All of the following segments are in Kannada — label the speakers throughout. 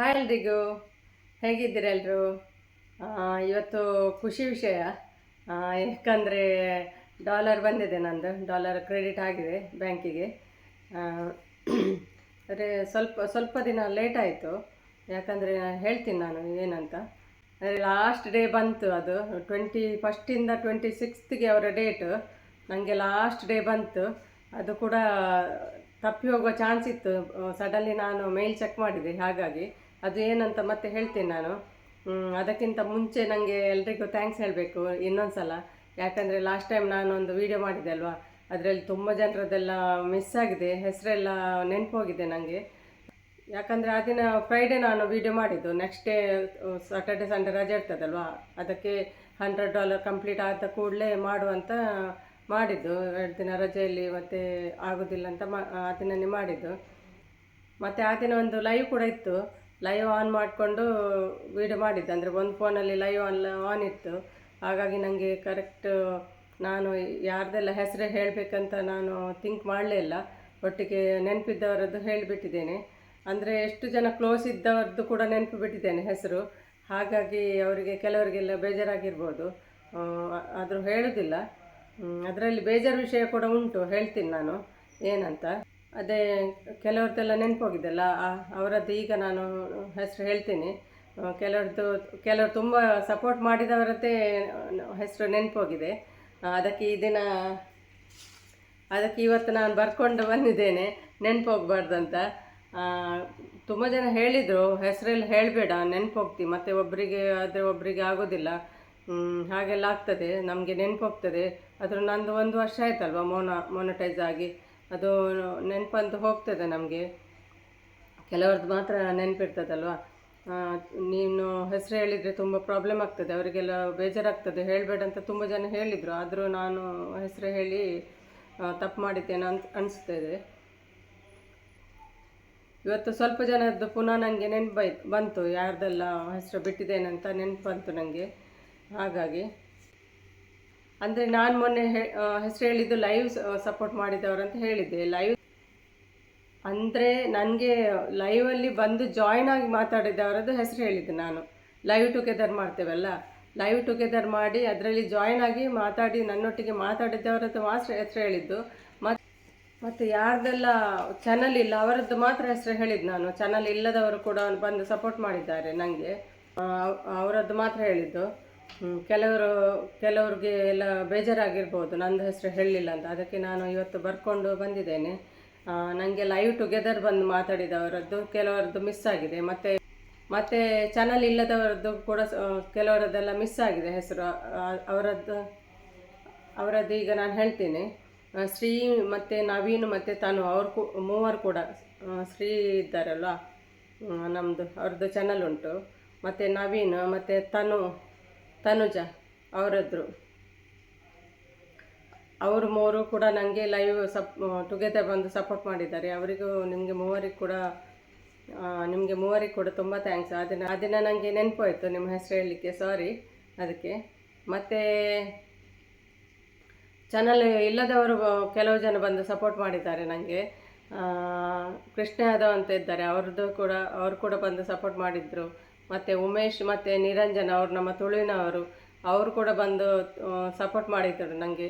Speaker 1: ಹಾಯ್ ಎಲ್ರಿಗೂ ಹೇಗಿದ್ದೀರ ಎಲ್ಲರೂ ಇವತ್ತು ಖುಷಿ ವಿಷಯ. ಯಾಕಂದರೆ ಡಾಲರ್ ಬಂದಿದೆ ನಂದು. ಡಾಲರ್ ಕ್ರೆಡಿಟ್ ಆಗಿದೆ ಬ್ಯಾಂಕಿಗೆ ಅಂದರೆ ಸ್ವಲ್ಪ ಸ್ವಲ್ಪ ದಿನ ಲೇಟ್ ಆಯಿತು. ಯಾಕಂದರೆ ಹೇಳ್ತೀನಿ ನಾನು ಏನಂತ. ಅಂದರೆ ಲಾಸ್ಟ್ ಡೇ ಬಂತು ಅದು. ಟ್ವೆಂಟಿ ಫಸ್ಟಿಂದ ಟ್ವೆಂಟಿ ಸಿಕ್ಸ್ತ್ಗೆ ಅವರ ಡೇಟು ನನಗೆ ಲಾಸ್ಟ್ ಡೇ ಬಂತು. ಅದು ಕೂಡ ತಪ್ಪಿ ಹೋಗೋ ಚಾನ್ಸ್ ಇತ್ತು. ಸಡನ್ಲಿ ನಾನು ಮೇಲ್ ಚೆಕ್ ಮಾಡಿದೆ. ಹಾಗಾಗಿ ಅದು ಏನಂತ ಮತ್ತೆ ಹೇಳ್ತೀನಿ ನಾನು. ಅದಕ್ಕಿಂತ ಮುಂಚೆ ನನಗೆ ಎಲ್ರಿಗೂ ಥ್ಯಾಂಕ್ಸ್ ಹೇಳಬೇಕು ಇನ್ನೊಂದು ಸಲ ಯಾಕಂದರೆ ಲಾಸ್ಟ್ ಟೈಮ್ ನಾನು ಒಂದು ವೀಡಿಯೋ ಮಾಡಿದೆ ಅಲ್ವಾ? ಅದರಲ್ಲಿ ತುಂಬ ಜನರದೆಲ್ಲ ಮಿಸ್ ಆಗಿದೆ, ಹೆಸರೆಲ್ಲ ನೆನಪು ಹೋಗಿದೆ ನನಗೆ ಯಾಕಂದರೆ ಆ ದಿನ ಫ್ರೈಡೇ ನಾನು ವೀಡಿಯೋ ಮಾಡಿದ್ದು. ನೆಕ್ಸ್ಟ್ ಡೇ ಸಾಟರ್ಡೆ ಸಂಡೇ ರಜೆ ಇರ್ತದಲ್ವಾ? ಅದಕ್ಕೆ ಹಂಡ್ರೆಡ್ ಡಾಲರ್ ಕಂಪ್ಲೀಟ್ ಆದ ಕೂಡಲೇ ಮಾಡುವಂತ ಮಾಡಿದ್ದು. ಎರಡು ದಿನ ರಜೆಯಲ್ಲಿ ಮತ್ತೆ ಆಗೋದಿಲ್ಲ ಅಂತ ಮಾ, ಆ ದಿನನೇ ಮಾಡಿದ್ದು. ಮತ್ತು ಆ ದಿನ ಒಂದು ಲೈವ್ ಕೂಡ ಇತ್ತು. ಲೈವ್ ಆನ್ ಮಾಡಿಕೊಂಡು ವೀಡಿಯೋ ಮಾಡಿದ್ದೆ. ಅಂದರೆ ಒಂದು ಫೋನಲ್ಲಿ ಲೈವ್ ಆನ್ ಆನ್ ಇತ್ತು. ಹಾಗಾಗಿ ನನಗೆ ಕರೆಕ್ಟ್ ನಾನು ಯಾರ್ದೆಲ್ಲ ಹೆಸರು ಹೇಳಬೇಕಂತ ನಾನು ಥಿಂಕ್ ಮಾಡಲೇ ಇಲ್ಲ ಒಟ್ಟಿಗೆ ನೆನಪಿದ್ದವರದ್ದು ಹೇಳಿಬಿಟ್ಟಿದ್ದೇನೆ. ಅಂದರೆ ಎಷ್ಟು ಜನ ಕ್ಲೋಸ್ ಇದ್ದವರದ್ದು ಕೂಡ ನೆನಪು ಬಿಟ್ಟಿದ್ದೇನೆ ಹೆಸರು. ಹಾಗಾಗಿ ಅವರಿಗೆ ಕೆಲವರಿಗೆಲ್ಲ ಬೇಜಾರಾಗಿರ್ಬೋದು. ಆದರೂ ಹೇಳೋದಿಲ್ಲ. ಅದರಲ್ಲಿ ಬೇಜಾರು ವಿಷಯ ಕೂಡ ಉಂಟು. ಹೇಳ್ತೀನಿ ನಾನು. ಏನಂತ? ಅದೇ ಕೆಲವ್ರದ್ದೆಲ್ಲ ನೆನಪೋಗಿದ್ದಲ್ಲ ಅವರದ್ದು ಈಗ ನಾನು ಹೆಸರು ಹೇಳ್ತೀನಿ. ಕೆಲವ್ರದ್ದು, ಕೆಲವರು ತುಂಬ ಸಪೋರ್ಟ್ ಮಾಡಿದವರದ್ದೇ ಹೆಸರು ನೆನಪೋಗಿದೆ. ಅದಕ್ಕೆ ಈ ದಿನ, ಅದಕ್ಕೆ ಇವತ್ತು ನಾನು ಬರ್ಕೊಂಡು ಬಂದಿದ್ದೇನೆ ನೆನಪು ಅಂತ ತುಂಬ ಜನ ಹೇಳಿದರು, ಹೆಸರಲ್ಲಿ ಹೇಳಬೇಡ ನೆನಪು ಹೋಗ್ತಿ ಮತ್ತು ಒಬ್ಬರಿಗೆ ಆದರೆ ಒಬ್ಬರಿಗೆ ಆಗೋದಿಲ್ಲ. ಹಾಗೆಲ್ಲ ಆಗ್ತದೆ, ನಮಗೆ ನೆನಪೋಗ್ತದೆ. ಅದ್ರ ನಂದು ಒಂದು ವರ್ಷ ಆಯ್ತಲ್ವ ಮೋನ ಮೊನಟೈಸ್ ಆಗಿ. ಅದು ನೆನಪಂತ ಹೋಗ್ತದೆ ನಮಗೆ. ಕೆಲವ್ರದ್ದು ಮಾತ್ರ ನೆನಪಿರ್ತದಲ್ವ? ನೀನು ಹೆಸರು ಹೇಳಿದರೆ ತುಂಬ ಪ್ರಾಬ್ಲಮ್ ಆಗ್ತದೆ. ಅವರಿಗೆಲ್ಲ ಬೇಜಾರಾಗ್ತದೆ. ಹೇಳಬೇಡ ಅಂತ ತುಂಬ ಜನ ಹೇಳಿದರು. ಆದರೂ ನಾನು ಹೆಸರು ಹೇಳಿ ತಪ್ಪು ಮಾಡಿದ್ದೇನೆ ಅಂತ ಅನಿಸ್ತದೆ ಇವತ್ತು ಸ್ವಲ್ಪ ಜನದ್ದು ಪುನಃ ನನಗೆ ನೆನಪು ಬಂತು. ಯಾರ್ದೆಲ್ಲ ಹೆಸರು ಬಿಟ್ಟಿದ್ದೇನೆ ಅಂತ ನೆನಪು ಬಂತು ನನಗೆ ಹಾಗಾಗಿ ಅಂದರೆ ನಾನು ಮೊನ್ನೆ ಹೆಸರು ಹೇಳಿದ್ದು ಲೈವ್ ಸಪೋರ್ಟ್ ಮಾಡಿದವರು ಅಂತ ಹೇಳಿದ್ದೆ. ಲೈವ್ ಅಂದರೆ ನನಗೆ ಲೈವಲ್ಲಿ ಬಂದು ಜಾಯ್ನ್ ಆಗಿ ಮಾತಾಡಿದವರದ್ದು ಹೆಸರು ಹೇಳಿದ್ದೆ ನಾನು. ಲೈವ್ ಟುಗೆದರ್ ಮಾಡ್ತೇವಲ್ಲ? ಲೈವ್ ಟುಗೆದರ್ ಮಾಡಿ ಅದರಲ್ಲಿ ಜಾಯ್ನ್ ಆಗಿ ಮಾತಾಡಿ ನನ್ನೊಟ್ಟಿಗೆ ಮಾತಾಡಿದ್ದವರದ್ದು ಮಾತ್ರ ಹೆಸರು ಹೇಳಿದ್ದು. ಮತ್ತು ಮತ್ತು ಯಾರ್ದೆಲ್ಲ ಚಾನಲ್ ಇಲ್ಲ, ಅವರದ್ದು ಮಾತ್ರ ಹೆಸರು ಹೇಳಿದ್ದು ನಾನು. ಚಾನಲ್ ಇಲ್ಲದವರು ಕೂಡ ಬಂದು ಸಪೋರ್ಟ್ ಮಾಡಿದ್ದಾರೆ ನನಗೆ ಅವರದ್ದು ಮಾತ್ರ ಹೇಳಿದ್ದು. ಕೆಲವರು, ಕೆಲವ್ರಿಗೆ ಎಲ್ಲ ಬೇಜಾರಾಗಿರ್ಬೋದು. ನಂದು ಹೆಸರು ಹೇಳಲಿಲ್ಲ ಅಂತ. ಅದಕ್ಕೆ ನಾನು ಇವತ್ತು ಬರ್ಕೊಂಡು ಬಂದಿದ್ದೇನೆ. ನನಗೆ ಲೈವ್ ಟುಗೆದರ್ ಬಂದು ಮಾತಾಡಿದವರದ್ದು ಕೆಲವರದ್ದು ಮಿಸ್ ಆಗಿದೆ. ಮತ್ತು ಮತ್ತು ಚಾನಲ್ ಇಲ್ಲದವರದ್ದು ಕೂಡ ಕೆಲವರದ್ದೆಲ್ಲ ಮಿಸ್ ಆಗಿದೆ ಹೆಸರು. ಅವರದ್ದು ಅವರದ್ದು ಈಗ ನಾನು ಹೇಳ್ತೀನಿ. ಶ್ರೀ ಮತ್ತು ನವೀನ್ ಮತ್ತು ತನು, ಅವ್ರ ಕು, ಮೂವರು ಕೂಡ ಶ್ರೀ ಇದ್ದಾರಲ್ವ? ನಮ್ಮದು ಅವ್ರದ್ದು ಚಾನಲ್ ಉಂಟು. ಮತ್ತು ನವೀನ್, ಮತ್ತು ತನು. ತನುಜ, ಅವರದ್ರು. ಅವರು ಮೂವರು ಕೂಡ ನನಗೆ ಲೈವ್ ಸಪ್ ಟುಗೆದರ್ ಬಂದು ಸಪೋರ್ಟ್ ಮಾಡಿದ್ದಾರೆ. ಅವರಿಗೂ ನಿಮಗೆ ಮೂವರಿಗೆ ಕೂಡ ನಿಮಗೆ ಮೂವರಿಗೆ ಕೂಡ ತುಂಬ ಥ್ಯಾಂಕ್ಸ್ ಆ ದಿನ ಆ ದಿನ ನನಗೆ ನೆನಪೋಯ್ತು ನಿಮ್ಮ ಹೆಸರು ಹೇಳಲಿಕ್ಕೆ. ಸಾರಿ ಅದಕ್ಕೆ. ಮತ್ತು ಚಾನಲ್ ಇಲ್ಲದವರು ಕೆಲವು ಜನ ಬಂದು ಸಪೋರ್ಟ್ ಮಾಡಿದ್ದಾರೆ ನನಗೆ ಕೃಷ್ಣ ಯಾದವ್ ಅಂತ ಇದ್ದಾರೆ. ಅವ್ರದ್ದು ಕೂಡ, ಅವರು ಕೂಡ ಬಂದು ಸಪೋರ್ಟ್ ಮಾಡಿದರು. ಮತ್ತು ಉಮೇಶ್ ಮತ್ತು ನಿರಂಜನ್ ಅವರು ನಮ್ಮ ತುಳುವಿನವರು ಅವರು ಕೂಡ ಬಂದು ಸಪೋರ್ಟ್ ಮಾಡಿದ್ದರು ನನಗೆ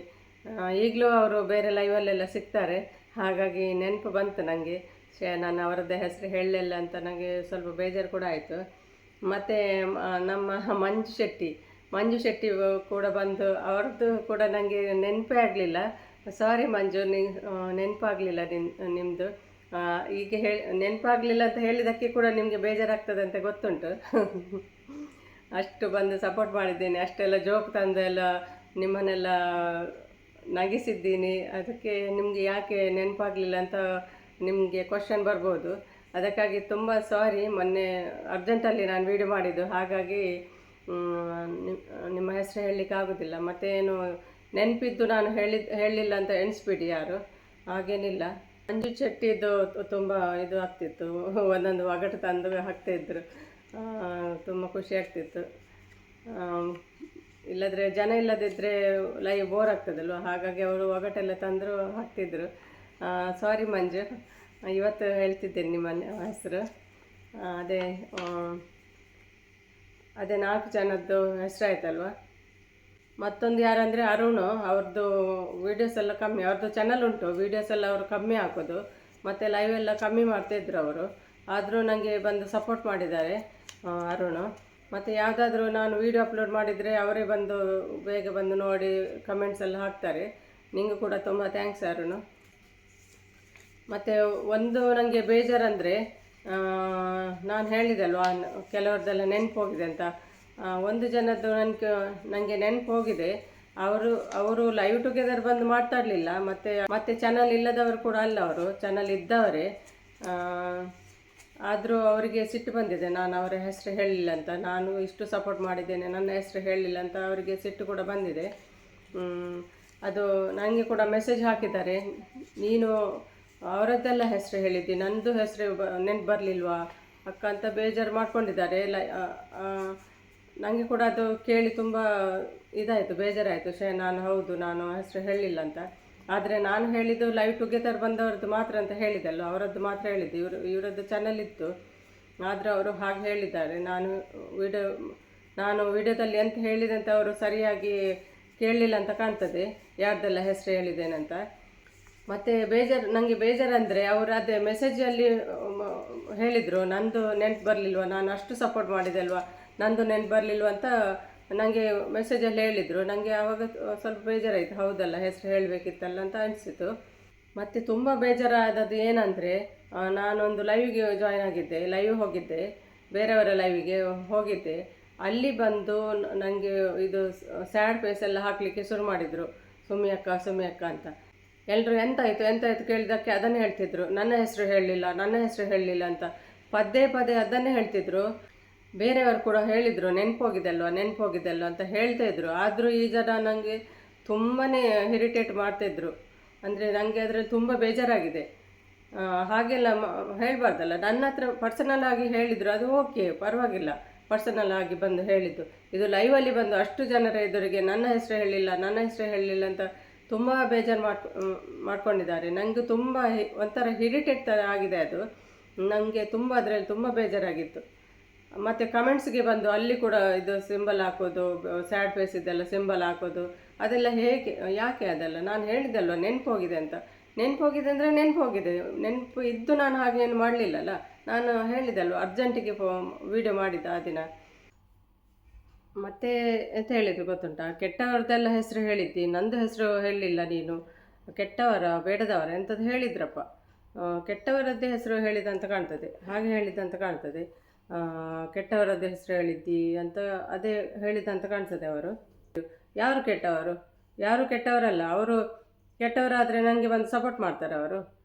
Speaker 1: ಈಗಲೂ ಅವರು ಬೇರೆ ಲೈವಲ್ಲೆಲ್ಲ ಸಿಗ್ತಾರೆ. ಹಾಗಾಗಿ ನೆನಪು ಬಂತು ನನಗೆ ಶೇ ನಾನು ಅವರದ್ದೇ ಹೆಸರು ಹೇಳಲಿಲ್ಲ ಅಂತ ನನಗೆ ಸ್ವಲ್ಪ ಬೇಜಾರು ಕೂಡ ಆಯಿತು. ಮತ್ತು ನಮ್ಮ ಮಂಜು ಶೆಟ್ಟಿ ಮಂಜು ಶೆಟ್ಟಿ ಕೂಡ ಬಂದು, ಅವ್ರದ್ದು ಕೂಡ ನನಗೆ ನೆನಪೇ ಆಗಲಿಲ್ಲ. ಸಾರಿ ಮಂಜು ನಿ ನೆನಪಾಗಲಿಲ್ಲ ನಿಮ್ ನಿಮ್ಮದು ಈಗ ಹೇಳಿ, ನೆನಪಾಗಲಿಲ್ಲ ಅಂತ ಹೇಳಿದ್ದಕ್ಕೆ ಕೂಡ ನಿಮಗೆ ಬೇಜಾರಾಗ್ತದೆ ಅಂತ ಗೊತ್ತುಂಟು. ಅಷ್ಟು ಬಂದು ಸಪೋರ್ಟ್ ಮಾಡಿದ್ದೇನೆ. ಅಷ್ಟೆಲ್ಲ ಜೋಕ್ ತಂದು ಎಲ್ಲ ನಿಮ್ಮನ್ನೆಲ್ಲ ನಗಿಸಿದ್ದೀನಿ. ಅದಕ್ಕೆ ನಿಮಗೆ ಯಾಕೆ ನೆನಪಾಗಲಿಲ್ಲ ಅಂತ ನಿಮಗೆ ಕ್ವಶನ್ ಬರ್ಬೋದು. ಅದಕ್ಕಾಗಿ ತುಂಬ ಸಾರಿ ಮೊನ್ನೆ ಅರ್ಜೆಂಟಲ್ಲಿ ನಾನು ವೀಡಿಯೋ ಮಾಡಿದ್ದು. ಹಾಗಾಗಿ ನಿಮ್ಮ ಹೆಸರು ಹೇಳಲಿಕ್ಕೆ ಆಗೋದಿಲ್ಲ. ಮತ್ತೇನು ನೆನಪಿದ್ದು ನಾನು ಹೇಳಿದ, ಹೇಳಲಿಲ್ಲ ಅಂತ ಎಣಿಸ್ಬಿಡಿ ಯಾರು. ಹಾಗೇನಿಲ್ಲ. ಮಂಜು ಚಟ್ಟಿದು ತುಂಬ ಇದು ಆಗ್ತಿತ್ತು. ಒಂದೊಂದು ಒಗಟು ತಂದು ಹಾಕ್ತಾಯಿದ್ರು ತುಂಬ ಖುಷಿ ಆಗ್ತಿತ್ತು. ಇಲ್ಲದ್ರೆ ಜನ ಇಲ್ಲದಿದ್ದರೆ ಲೈವ್ ಬೋರ್ ಆಗ್ತದಲ್ವ? ಹಾಗಾಗಿ ಅವರು ಒಗಟೆಲ್ಲ ತಂದರು ಹಾಕ್ತಿದ್ರು. ಸಾರಿ ಮಂಜು. ಇವತ್ತು ಹೇಳ್ತಿದ್ದೇನೆ ನಿಮ್ಮ ಹೆಸರು. ಅದೇ ಅದೇ ನಾಲ್ಕು ಜನದ್ದು ಹೆಸರಾಯ್ತಲ್ವ? ಮತ್ತೊಂದು ಯಾರಂದರೆ ಅರುಣ್ ಅವ್ರದ್ದು ವೀಡಿಯೋಸ್ ಎಲ್ಲ ಕಮ್ಮಿ ಅವ್ರದ್ದು ಚಾನಲ್ ಉಂಟು ವೀಡಿಯೋಸ್ ಎಲ್ಲ ಅವರು ಕಮ್ಮಿ ಹಾಕೋದು, ಮತ್ತು ಲೈವ್ ಎಲ್ಲ ಕಮ್ಮಿ ಮಾಡ್ತಿದ್ರು ಅವರು. ಆದರೂ ನನಗೆ ಬಂದು ಸಪೋರ್ಟ್ ಮಾಡಿದ್ದಾರೆ ಅರುಣ್. ಮತ್ತು ಯಾವುದಾದ್ರೂ ನಾನು ವೀಡಿಯೋ ಅಪ್ಲೋಡ್ ಮಾಡಿದರೆ ಅವರೇ ಬಂದು ಬೇಗ ಬಂದು ನೋಡಿ ಕಮೆಂಟ್ಸ್ ಎಲ್ಲ ಹಾಕ್ತಾರೆ. ನಿಂಗೂ ಕೂಡ ತುಂಬ ಥ್ಯಾಂಕ್ಸ್ ಅರುಣ್. ಮತ್ತು ಒಂದು ನನಗೆ ಬೇಜಾರಂದರೆ ನಾನು ಹೇಳಿದಲ್ವಾ ಕೆಲವ್ರದ್ದೆಲ್ಲ ನೆನಪು ಹೋಗಿದೆ ಅಂತ. ಒಂದು ಜನದ್ದು ನನಗೆ ನನಗೆ ನೆನಪು ಹೋಗಿದೆ ಅವರು ಅವರು ಲೈವ್ ಟುಗೆದರ್ ಬಂದು ಮಾತಾಡಲಿಲ್ಲ. ಮತ್ತು, ಮತ್ತೆ ಚಾನಲ್ ಇಲ್ಲದವರು ಕೂಡ ಅಲ್ಲ ಅವರು. ಚಾನಲ್ ಇದ್ದವರೇ. ಆದರೂ ಅವರಿಗೆ ಸಿಟ್ಟು ಬಂದಿದೆ. ನಾನು ಅವರ ಹೆಸರು ಹೇಳಲಿಲ್ಲ ಅಂತ. ನಾನು ಇಷ್ಟು ಸಪೋರ್ಟ್ ಮಾಡಿದ್ದೇನೆ. ನನ್ನ ಹೆಸರು ಹೇಳಲಿಲ್ಲ ಅಂತ ಅವರಿಗೆ ಸಿಟ್ಟು ಕೂಡ ಬಂದಿದೆ. ಅದು ನನಗೆ ಕೂಡ ಮೆಸೇಜ್ ಹಾಕಿದ್ದಾರೆ. ನೀನು ಅವರದ್ದೆಲ್ಲ ಹೆಸರು ಹೇಳಿದ್ದಿ. ನನ್ನದು ಹೆಸರು ನೆನ್ಪು ಬರಲಿಲ್ವಾ? ಅಕ್ಕ ಅಂತ ಬೇಜಾರು ಮಾಡ್ಕೊಂಡಿದ್ದಾರೆ. ಲೈ ನನಗೆ ಕೂಡ ಅದು ಕೇಳಿ ತುಂಬ ಇದಾಯಿತು, ಬೇಜಾರಾಯಿತು. ಶೇ ನಾನು ಹೌದು, ನಾನು ಹೆಸರು ಹೇಳಲಿಲ್ಲ ಅಂತ. ಆದರೆ ನಾನು ಹೇಳಿದ್ದು ಲೈವ್ ಟುಗೆದರ್ ಬಂದವ್ರದ್ದು ಮಾತ್ರ ಅಂತ ಹೇಳಿದಲ್ಲ ಅವರದ್ದು ಮಾತ್ರ ಹೇಳಿದ್ದು. ಇವರು, ಇವರದ್ದು ಚಾನಲ್ ಇತ್ತು. ಆದರೆ ಅವರು ಹಾಗೆ ಹೇಳಿದ್ದಾರೆ. ನಾನು ವಿಡಿಯೋ, ನಾನು ವಿಡಿಯೋದಲ್ಲಿ ಎಂತ ಹೇಳಿದೆ ಅಂತ ಅವರು ಸರಿಯಾಗಿ ಕೇಳಲಿಲ್ಲ ಅಂತ ಕಾಣ್ತದೆ. ಯಾರ್ದೆಲ್ಲ ಹೆಸರು ಹೇಳಿದ್ದೇನಂತ ಮತ್ತು ಬೇಜಾರು ನನಗೆ ಬೇಜಾರಂದರೆ ಅವರು ಅದೇ ಮೆಸೇಜಲ್ಲಿ ಹೇಳಿದರು. ನಂದು ನೆನ್ಪು ಬರಲಿಲ್ವ? ನಾನು ಅಷ್ಟು ಸಪೋರ್ಟ್ ಮಾಡಿದೆ ಅಲ್ವಾ? ನಂದು ನೆನ್ಪು ಬರಲಿಲ್ವ ಅಂತ ನನಗೆ ಮೆಸೇಜಲ್ಲಿ ಹೇಳಿದರು. ನನಗೆ ಆವಾಗ ಸ್ವಲ್ಪ ಬೇಜಾರಾಯಿತು. ಹೌದಲ್ಲ, ಹೆಸರು ಹೇಳಬೇಕಿತ್ತಲ್ಲ ಅಂತ ಅನಿಸಿತು. ಮತ್ತು ತುಂಬ ಬೇಜಾರಾದದ್ದು ಏನಂದರೆ ನಾನೊಂದು ಲೈವ್ಗೆ ಜಾಯ್ನ್ ಆಗಿದ್ದೆ. ಲೈವ್ ಹೋಗಿದ್ದೆ. ಬೇರೆಯವರ ಲೈವಿಗೆ ಹೋಗಿದ್ದೆ. ಅಲ್ಲಿ ಬಂದು ನನಗೆ ಇದು ಸ್ಯಾಡ್ ಫೇಸ್ ಎಲ್ಲ ಹಾಕಲಿಕ್ಕೆ ಶುರು ಮಾಡಿದರು. ಸುಮ್ಮಿ ಅಕ್ಕ ಸುಮ್ಮಿ ಅಕ್ಕ ಅಂತ. ಎಲ್ಲರೂ ಎಂತಾಯಿತು ಎಂತಾಯಿತು ಕೇಳಿದ್ದಕ್ಕೆ ಅದನ್ನೇ ಹೇಳ್ತಿದ್ರು. ನನ್ನ ಹೆಸರು ಹೇಳಲಿಲ್ಲ, ನನ್ನ ಹೆಸರು ಹೇಳಲಿಲ್ಲ ಅಂತ. ಪದೇ ಪದೇ ಅದನ್ನೇ ಹೇಳ್ತಿದ್ರು. ಬೇರೆಯವರು ಕೂಡ ಹೇಳಿದರು ಹೋಗಿದೆ ಅಲ್ವಾ ಅಂತ ಹೇಳ್ತಾ ಇದ್ರು. ಆದರೂ ಈ ಜನ ನನಗೆ ತುಂಬಾ ಹಿರಿಟೇಟ್ ಮಾಡ್ತಾಯಿದ್ರು ಅಂದರೆ ನನಗೆ ಅದರಲ್ಲಿ ತುಂಬ ಬೇಜಾರಾಗಿದೆ. ಹಾಗೆಲ್ಲ ಹೇಳಬಾರ್ದಲ್ಲ. ನನ್ನ ಹತ್ರ ಪರ್ಸನಲ್ ಆಗಿ ಹೇಳಿದರು, ಅದು ಓಕೆ ಪರವಾಗಿಲ್ಲ. ಪರ್ಸನಲ್ ಆಗಿ ಬಂದು ಹೇಳಿದ್ದು. ಇದು ಲೈವಲ್ಲಿ ಬಂದು ಅಷ್ಟು ಜನರ ಎದುರಿಗೆ ನನ್ನ ಹೆಸರು ಹೇಳಿಲ್ಲ, ನನ್ನ ಹೆಸರು ಹೇಳಲಿಲ್ಲ ಅಂತ ತುಂಬ ಬೇಜಾರು ಮಾಡ್ಕೊ ಮಾಡ್ಕೊಂಡಿದ್ದಾರೆ. ನನಗೆ ತುಂಬ ಒಂಥರ ಇರಿಟೇಟ್ ಥರ ಆಗಿದೆ ಅದು. ನನಗೆ ತುಂಬ ಅದರಲ್ಲಿ ತುಂಬ ಬೇಜಾರಾಗಿತ್ತು. ಮತ್ತು ಕಮೆಂಟ್ಸ್ಗೆ ಬಂದು ಅಲ್ಲಿ ಕೂಡ ಇದು ಸಿಂಬಲ್ ಹಾಕೋದು ಸ್ಯಾಡ್ ಫೇಸ್ ಇದೆಲ್ಲ ಸಿಂಬಲ್ ಹಾಕೋದು, ಅದೆಲ್ಲ ಹೇಗೆ, ಯಾಕೆ ಅದೆಲ್ಲ? ನಾನು ಹೇಳಿದ್ದಲ್ವ ನೆನಪು ಹೋಗಿದೆ ಅಂತ. ನೆನಪು ಹೋಗಿದೆ ಅಂದರೆ ನೆನಪು ಹೋಗಿದೆ ನೆನಪು ಇದ್ದು ನಾನು ಹಾಗೇನು ಮಾಡಲಿಲ್ಲಲ್ಲ. ನಾನು ಹೇಳಿದಲ್ವ ಅರ್ಜೆಂಟಿಗೆ ಫೋ ವೀಡಿಯೋ ಮಾಡಿದ್ದ ಆ ದಿನ. ಮತ್ತೆ ಎಂತ ಹೇಳಿದ್ರು ಗೊತ್ತುಂಟಾ? ಕೆಟ್ಟವರದೆಲ್ಲ ಹೆಸರು ಹೇಳಿದ್ದಿ, ನಂದು ಹೆಸರು ಹೇಳಲಿಲ್ಲ ನೀನು. ಕೆಟ್ಟವರ, ಬೇಡದವರ ಎಂಥದ್ದು ಹೇಳಿದ್ರಪ್ಪ. ಕೆಟ್ಟವರದ್ದೇ ಹೆಸರು ಹೇಳಿದಂತ ಕಾಣ್ತದೆ. ಹಾಗೆ ಹೇಳಿದಂತ ಕಾಣ್ತದೆ. ಕೆಟ್ಟವರದ್ದೇ ಹೆಸರು ಹೇಳಿದ್ದಿ ಅಂತ ಅದೇ ಹೇಳಿದಂತ ಕಾಣಿಸುತ್ತೆ ಅವರು. ಯಾರು ಕೆಟ್ಟವರು? ಯಾರು ಕೆಟ್ಟವರಲ್ಲ, ಅವರು ಕೆಟ್ಟವರಾದರೆ ನನಗೆ ಬಂದು ಸಪೋರ್ಟ್ ಮಾಡ್ತಾರೆ ಅವರು.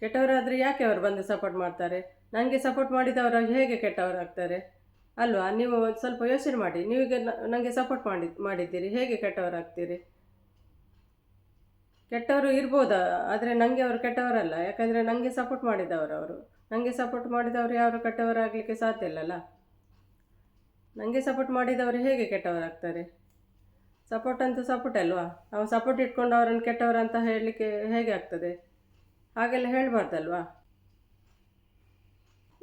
Speaker 1: ಕೆಟ್ಟವರಾದರೆ ಯಾಕೆ ಅವರು ಬಂದು ಸಪೋರ್ಟ್ ಮಾಡ್ತಾರೆ? ನನಗೆ ಸಪೋರ್ಟ್ ಮಾಡಿದವರು ಹೇಗೆ ಕೆಟ್ಟವರಾಗ್ತಾರೆ? ಅಲ್ವಾ? ನೀವು ಒಂದು ಸ್ವಲ್ಪ ಯೋಚನೆ ಮಾಡಿ. ನೀವೀಗ ನನಗೆ ಸಪೋರ್ಟ್ ಮಾಡಿ, ಮಾಡಿದ್ದೀರಿ. ಹೇಗೆ ಕೆಟ್ಟವರಾಗ್ತೀರಿ? ಕೆಟ್ಟವರು ಇರ್ಬೋದಾ? ಆದರೆ ನನಗೆ ಅವರು ಕೆಟ್ಟವರಲ್ಲ. ಯಾಕಂದರೆ ನನಗೆ ಸಪೋರ್ಟ್ ಮಾಡಿದವರು ಅವರು. ನನಗೆ ಸಪೋರ್ಟ್ ಮಾಡಿದವರು ಯಾರು ಕೆಟ್ಟವರಾಗಲಿಕ್ಕೆ ಸಾಧ್ಯ ಇಲ್ಲಲ್ಲ? ನನಗೆ ಸಪೋರ್ಟ್ ಮಾಡಿದವರು ಹೇಗೆ ಕೆಟ್ಟವರಾಗ್ತಾರೆ? ಸಪೋರ್ಟ್ ಅಂತೂ ಸಪೋರ್ಟ್ ಅಲ್ವಾ? ನಾವು ಸಪೋರ್ಟ್ ಇಟ್ಕೊಂಡು ಅವರನ್ನು ಕೆಟ್ಟವರು ಅಂತ ಹೇಳಲಿಕ್ಕೆ ಹೇಗೆ ಆಗ್ತದೆ? ಹಾಗೆಲ್ಲ ಹೇಳಬಾರ್ದಲ್ವಾ?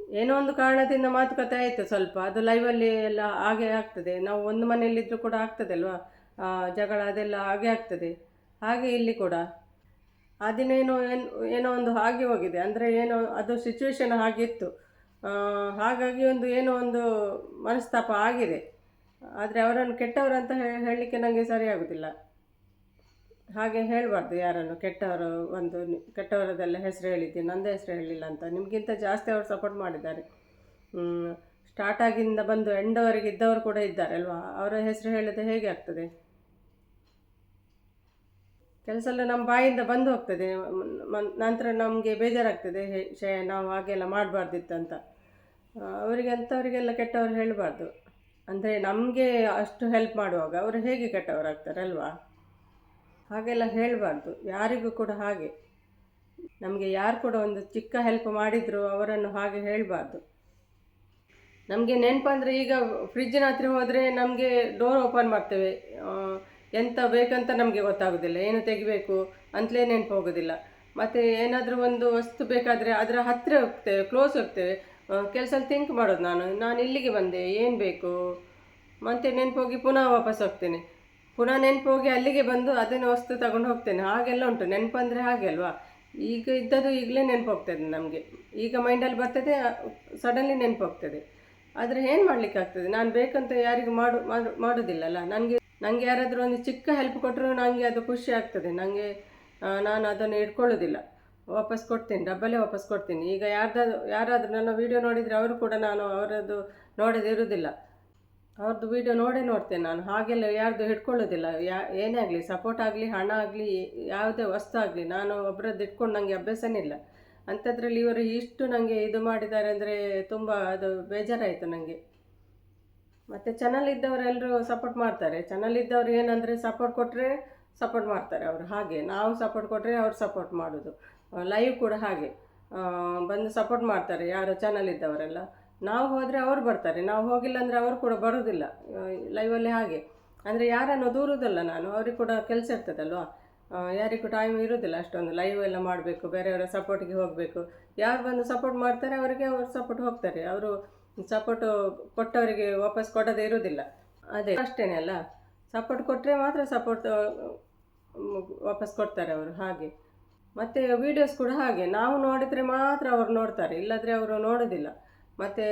Speaker 1: ಏನೋ ಒಂದು ಕಾರಣದಿಂದ ಮಾತುಕತೆ ಆಯಿತು ಸ್ವಲ್ಪ. ಅದು ಲೈವಲ್ಲಿ ಎಲ್ಲ ಹಾಗೆ ಆಗ್ತದೆ. ನಾವು ಒಂದು ಮನೆಯಲ್ಲಿದ್ದರೂ ಕೂಡ ಆಗ್ತದೆ ಅಲ್ವಾ ಜಗಳ ಅದೆಲ್ಲ ಹಾಗೆ ಆಗ್ತದೆ. ಹಾಗೆ ಇಲ್ಲಿ ಕೂಡ. ಆ ದಿನ ಏನೋ ಏನು, ಏನೋ ಒಂದು ಹಾಗೆ ಹೋಗಿದೆ. ಅಂದರೆ ಏನೋ ಅದು ಸಿಚುವೇಶನ್ ಹಾಗಿತ್ತು. ಹಾಗಾಗಿ ಒಂದು ಏನೋ ಒಂದು ಮನಸ್ತಾಪ ಆಗಿದೆ. ಆದರೆ ಅವರನ್ನು ಕೆಟ್ಟವರು ಅಂತ ಹೇಳಲಿಕ್ಕೆ ನನಗೆ ಸರಿಯಾಗೋದಿಲ್ಲ. ಹಾಗೆ ಹೇಳಬಾರ್ದು ಯಾರನ್ನು ಕೆಟ್ಟವರು ಒಂದು ಕೆಟ್ಟವರದೆಲ್ಲ ಹೆಸರು ಹೇಳಿದ್ದೆ, ನಂದು ಹೆಸರು ಹೇಳಿಲ್ಲ ಅಂತ. ನಿಮಗಿಂತ ಜಾಸ್ತಿ ಅವರು ಸಪೋರ್ಟ್ ಮಾಡಿದ್ದಾರೆ. ಸ್ಟಾರ್ಟ್ ಆಗಿಂದ ಬಂದು ಎಂಡವರೆಗೆ ಇದ್ದವರು ಕೂಡ ಇದ್ದಾರೆ ಅಲ್ವಾ? ಅವರ ಹೆಸರು ಹೇಳಿದ್ರೆ ಹೇಗೆ ಆಗ್ತದೆ? ಕೆಲಸ ಎಲ್ಲ ನಮ್ಮ ಬಾಯಿಂದ ಬಂದು ಹೋಗ್ತದೆ. ನಂತರ ನಮಗೆ ಬೇಜಾರಾಗ್ತದೆ. ಶೇ ನಾವು ಹಾಗೆಲ್ಲ ಮಾಡಬಾರ್ದಿತ್ತು ಅಂತ. ಆ, ಅವರಿಗೆ ಅಂಥವರಿಗೆಲ್ಲ ಕೆಟ್ಟವರು ಹೇಳಬಾರ್ದು. ಅಂದರೆ ನಮಗೆ ಅಷ್ಟು ಹೆಲ್ಪ್ ಮಾಡುವಾಗ ಅವರು ಹೇಗೆ ಕೆಟ್ಟವರಾಗ್ತಾರಲ್ವಾ ಹಾಗೆಲ್ಲ ಹೇಳಬಾರ್ದು. ಯಾರಿಗೂ ಕೂಡ ಹಾಗೆ. ನಮಗೆ ಯಾರು ಕೂಡ ಒಂದು ಚಿಕ್ಕ ಹೆಲ್ಪ್ ಮಾಡಿದ್ರು ಅವರನ್ನು ಹಾಗೆ ಹೇಳಬಾರ್ದು. ನಮಗೆ ನೆನಪಂದರೆ ಈಗ ಫ್ರಿಜ್ಜಿನ ಹತ್ರ ಹೋದರೆ ನಮಗೆ ಡೋರ್ ಓಪನ್ ಮಾಡ್ತೇವೆ. ಎಂತ ಬೇಕಂತ ನಮಗೆ ಗೊತ್ತಾಗೋದಿಲ್ಲ. ಏನು ತೆಗಿಬೇಕು ಅಂತಲೇ ನೆನಪು ಹೋಗೋದಿಲ್ಲ ಮತ್ತು ಏನಾದರೂ ಒಂದು ವಸ್ತು ಬೇಕಾದರೆ ಅದರ ಹತ್ತಿರ ಹೋಗ್ತೇವೆ ಕ್ಲೋಸ್ ಹೋಗ್ತೇವೆ. ಕೆಲಸ ಥಿಂಕ್ ಮಾಡೋದು ನಾನು. ನಾನು ಇಲ್ಲಿಗೆ ಬಂದೆ, ಏನು ಬೇಕು? ಮತ್ತೆ ನೆನಪು ಹೋಗಿ ಪುನಃ ವಾಪಸ್ ಹೋಗ್ತೇನೆ. ಪುನಃ ನೆನಪು ಹೋಗಿ ಅಲ್ಲಿಗೆ ಬಂದು ಅದನ್ನು ವಸ್ತು ತಗೊಂಡು ಹೋಗ್ತೇನೆ. ಹಾಗೆಲ್ಲ ಉಂಟು. ನೆನಪು ಅಂದರೆ ಹಾಗೆ ಅಲ್ವಾ? ಈಗ ಇದ್ದದ್ದು ಈಗಲೇ ನೆನಪು ಹೋಗ್ತದೆ ನಮಗೆ. ಈಗ ಮೈಂಡಲ್ಲಿ ಬರ್ತದೆ ಸಡನ್ಲಿ ನೆನಪು ಹೋಗ್ತದೆ ಆದರೆ ಏನು ಮಾಡ್ಲಿಕ್ಕೆ ಆಗ್ತದೆ ನಾನು ಬೇಕಂತ ಯಾರಿಗೂ ಮಾಡು- ಮಾಡೋದಿಲ್ಲಲ್ಲ. ನನಗೆ ನನಗೆ ಯಾರಾದರೂ ಒಂದು ಚಿಕ್ಕ ಹೆಲ್ಪ್ ಕೊಟ್ಟರು ನನಗೆ ಅದು ಖುಷಿ ಆಗ್ತದೆ. ನನಗೆ ನಾನು ಅದನ್ನು ಇಟ್ಕೊಳ್ಳೋದಿಲ್ಲ ವಾಪಸ್ ಕೊಡ್ತೀನಿ, ಡಬ್ಬಲ್ಲೇ ವಾಪಸ್ ಕೊಡ್ತೀನಿ. ಈಗ ಯಾರ್ದಾದ್ರು, ಯಾರಾದರೂ ನನ್ನ ವೀಡಿಯೋ ನೋಡಿದರೆ ಅವರು ಕೂಡ ನಾನು ಅವರದ್ದು ನೋಡೋದು ಇರುವುದಿಲ್ಲ ಅವ್ರದ್ದು ವೀಡಿಯೋ ನೋಡೇ ನೋಡ್ತೇನೆ ನಾನು. ಹಾಗೆಲ್ಲ ಯಾರ್ದು ಹಿಡ್ಕೊಳ್ಳೋದಿಲ್ಲ. ಯಾ, ಏನೇ ಆಗಲಿ ಸಪೋರ್ಟ್ ಆಗಲಿ, ಹಣ ಆಗಲಿ, ಯಾವುದೇ ವಸ್ತು ಆಗಲಿ, ನಾನು ಒಬ್ಬರದ್ದು ಇಟ್ಕೊಂಡು ನನಗೆ ಅಭ್ಯಾಸನೇ ಇಲ್ಲ. ಅಂಥದ್ರಲ್ಲಿ ಇವರು ಇಷ್ಟು ನನಗೆ ಇದು ಮಾಡಿದ್ದಾರೆ ಅಂದರೆ ತುಂಬ ಅದು ಬೇಜಾರಾಯಿತು ನನಗೆ ಮತ್ತು ಚಾನಲ್ ಇದ್ದವರೆಲ್ಲರೂ ಸಪೋರ್ಟ್ ಮಾಡ್ತಾರೆ. ಚಾನಲ್ ಇದ್ದವ್ರು ಏನಂದರೆ ಸಪೋರ್ಟ್ ಕೊಟ್ಟರೆ ಸಪೋರ್ಟ್ ಮಾಡ್ತಾರೆ ಅವರು. ಹಾಗೆ ನಾವು ಸಪೋರ್ಟ್ ಕೊಟ್ಟರೆ ಅವ್ರು ಸಪೋರ್ಟ್ ಮಾಡೋದು. ಲೈವ್ ಕೂಡ ಹಾಗೆ. ಬಂದು ಸಪೋರ್ಟ್ ಮಾಡ್ತಾರೆ ಯಾರು ಚಾನಲ್ ಇದ್ದವರೆಲ್ಲ. ನಾವು ಹೋದರೆ ಅವ್ರು ಬರ್ತಾರೆ. ನಾವು ಹೋಗಿಲ್ಲ ಅಂದರೆ ಅವರು ಕೂಡ ಬರೋದಿಲ್ಲ. ಲೈವಲ್ಲಿ ಹಾಗೆ. ಅಂದರೆ ಯಾರನ್ನು ದೂರುವುದಲ್ಲ ನಾನು, ಅವ್ರಿಗೆ ಕೂಡ ಕೆಲಸ ಇರ್ತದಲ್ವಾ? ಯಾರಿಗೂ ಟೈಮ್ ಇರೋದಿಲ್ಲ ಅಷ್ಟೊಂದು. ಲೈವ್ ಎಲ್ಲ ಮಾಡಬೇಕು, ಬೇರೆಯವರ ಸಪೋರ್ಟಿಗೆ ಹೋಗಬೇಕು. ಯಾರು ಬಂದು ಸಪೋರ್ಟ್ ಮಾಡ್ತಾರೆ, ಅವರಿಗೆ ಅವ್ರು ಸಪೋರ್ಟ್ ಹೋಗ್ತಾರೆ. ಅವರು ಸಪೋರ್ಟು ಕೊಟ್ಟವರಿಗೆ ವಾಪಸ್ ಕೊಡೋದೇ ಇರೋದಿಲ್ಲ ಅದೇ, ಅಷ್ಟೇನೆ ಅಲ್ಲ? ಸಪೋರ್ಟ್ ಕೊಟ್ಟರೆ ಮಾತ್ರ ಸಪೋರ್ಟ್ ವಾಪಸ್ ಕೊಡ್ತಾರೆ ಅವರು, ಹಾಗೆ. ಮತ್ತು ವೀಡಿಯೋಸ್ ಕೂಡ ಹಾಗೆ. ನಾವು ನೋಡಿದರೆ ಮಾತ್ರ ಅವರು ನೋಡ್ತಾರೆ, ಇಲ್ಲದ್ರೆ ಅವರು ನೋಡೋದಿಲ್ಲ. ಮತ್ತು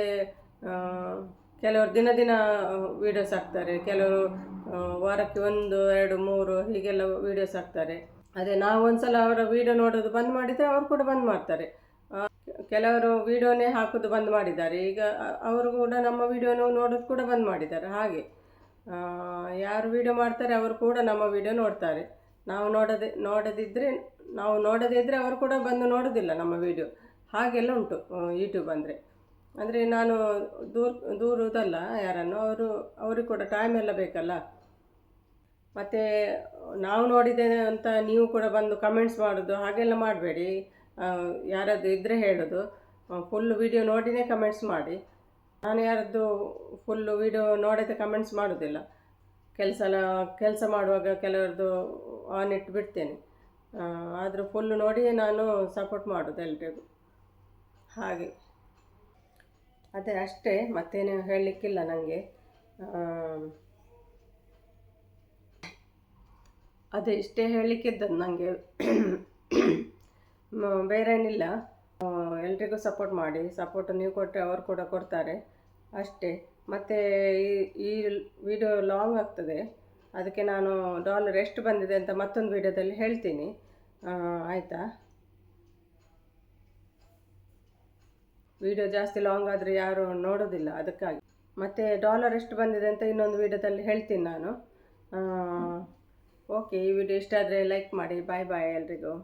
Speaker 1: ಕೆಲವರು ದಿನ ದಿನ ವೀಡಿಯೋಸ್ ಹಾಕ್ತಾರೆ, ಕೆಲವರು ವಾರಕ್ಕೆ ಒಂದು, ಎರಡು, ಮೂರು ಹೀಗೆಲ್ಲ ವೀಡಿಯೋಸ್ ಹಾಕ್ತಾರೆ. ಅದೇ ನಾವು ಒಂದ್ಸಲ ಅವರ ವೀಡಿಯೋ ನೋಡೋದು ಬಂದ್ ಮಾಡಿದರೆ ಅವರು ಕೂಡ ಬಂದ್ ಮಾಡ್ತಾರೆ. ಕೆಲವರು ವೀಡಿಯೋನೇ ಹಾಕೋದು ಬಂದ್ ಮಾಡಿದ್ದಾರೆ. ಈಗ ಅವರು ಕೂಡ ನಮ್ಮ ವೀಡಿಯೋನು ನೋಡೋದು ಕೂಡ ಬಂದ್ ಮಾಡಿದ್ದಾರೆ. ಹಾಗೆ ಯಾರು ವೀಡಿಯೋ ಮಾಡ್ತಾರೆ ಅವರು ಕೂಡ ನಮ್ಮ ವೀಡಿಯೋ ನೋಡ್ತಾರೆ. ನಾವು ನೋಡದೆ ನೋಡದಿದ್ದರೆ ನಾವು ನೋಡದೇ ಇದ್ದರೆ ಅವರು ಕೂಡ ಬಂದು ನೋಡೋದಿಲ್ಲ ನಮ್ಮ ವೀಡಿಯೋ. ಹಾಗೆಲ್ಲ ಉಂಟು ಯೂಟ್ಯೂಬ್ ಅಂದರೆ. ಅಂದರೆ ನಾನು ದೂರ ದೂರುವುದಲ್ಲ ಯಾರನ್ನು, ಅವರು, ಅವ್ರಿಗೆ ಕೂಡ ಟೈಮ್ ಎಲ್ಲ ಬೇಕಲ್ಲ. ಮತ್ತು ನಾವು ನೋಡಿದ್ದೇನೆ ಅಂತ ನೀವು ಕೂಡ ಬಂದು ಕಮೆಂಟ್ಸ್ ಮಾಡೋದು, ಹಾಗೆಲ್ಲ ಮಾಡಬೇಡಿ. ಯಾರದ್ದು ಇದ್ದರೆ ಹೇಳೋದು. ಫುಲ್ ವಿಡಿಯೋ ನೋಡಿನೇ ಕಮೆಂಟ್ಸ್ ಮಾಡಿ. ನಾನು ಯಾರದ್ದು ಫುಲ್ಲು ವಿಡಿಯೋ ನೋಡದೆ ಕಮೆಂಟ್ಸ್ ಮಾಡೋದಿಲ್ಲ. ಕೆಲಸ ಕೆಲಸ ಮಾಡುವಾಗ ಕೆಲವರದ್ದು ಆನ್ ಇಟ್ಟು ಬಿಡ್ತೇನೆ. ಆದರೂ ಫುಲ್ಲು ನೋಡಿ ನಾನು ಸಪೋರ್ಟ್ ಮಾಡೋದು ಎಲ್ರಿಗೂ. ಹಾಗೆ. ಅದೇ ಅಷ್ಟೇ, ಮತ್ತೇನು ಹೇಳಲಿಕ್ಕಿಲ್ಲ ನನಗೆ ಅದೇ ಇಷ್ಟೇ ಹೇಳಲಿಕ್ಕಿದ್ದದ್ದು ನನಗೆ ಬೇರೆ ಏನಿಲ್ಲ ಆ, ಎಲ್ರಿಗೂ ಸಪೋರ್ಟ್ ಮಾಡಿ ಸಪೋರ್ಟ್ ನೀವು ಕೊಟ್ಟರೆ ಅವರು ಕೂಡ ಕೊಡ್ತಾರೆ. ಅಷ್ಟೇ. ಮತ್ತು ಈ ಈ ವಿಡಿಯೋ ಲಾಂಗ್ ಆಗ್ತದೆ. ಅದಕ್ಕೆ ನಾನು ಡಾಲರ್ ಎಷ್ಟು ಬಂದಿದೆ ಅಂತ ಮತ್ತೊಂದು ವಿಡಿಯೋದಲ್ಲಿ ಹೇಳ್ತೀನಿ. ಆಯಿತಾ? ವಿಡಿಯೋ ಜಾಸ್ತಿ ಲಾಂಗ್ ಆದರೆ ಯಾರು ನೋಡೋದಿಲ್ಲ ಅದಕ್ಕಾಗಿ. ಮತ್ತು ಡಾಲರ್ ಎಷ್ಟು ಬಂದಿದೆ ಅಂತ ಇನ್ನೊಂದು ವಿಡಿಯೋದಲ್ಲಿ ಹೇಳ್ತೀನಿ ನಾನು. ಓಕೆ ಈ ವಿಡಿಯೋ ಇಷ್ಟ ಆದರೆ ಲೈಕ್ ಮಾಡಿ ಬಾಯ್ ಬಾಯ್ ಎಲ್ರಿಗೂ.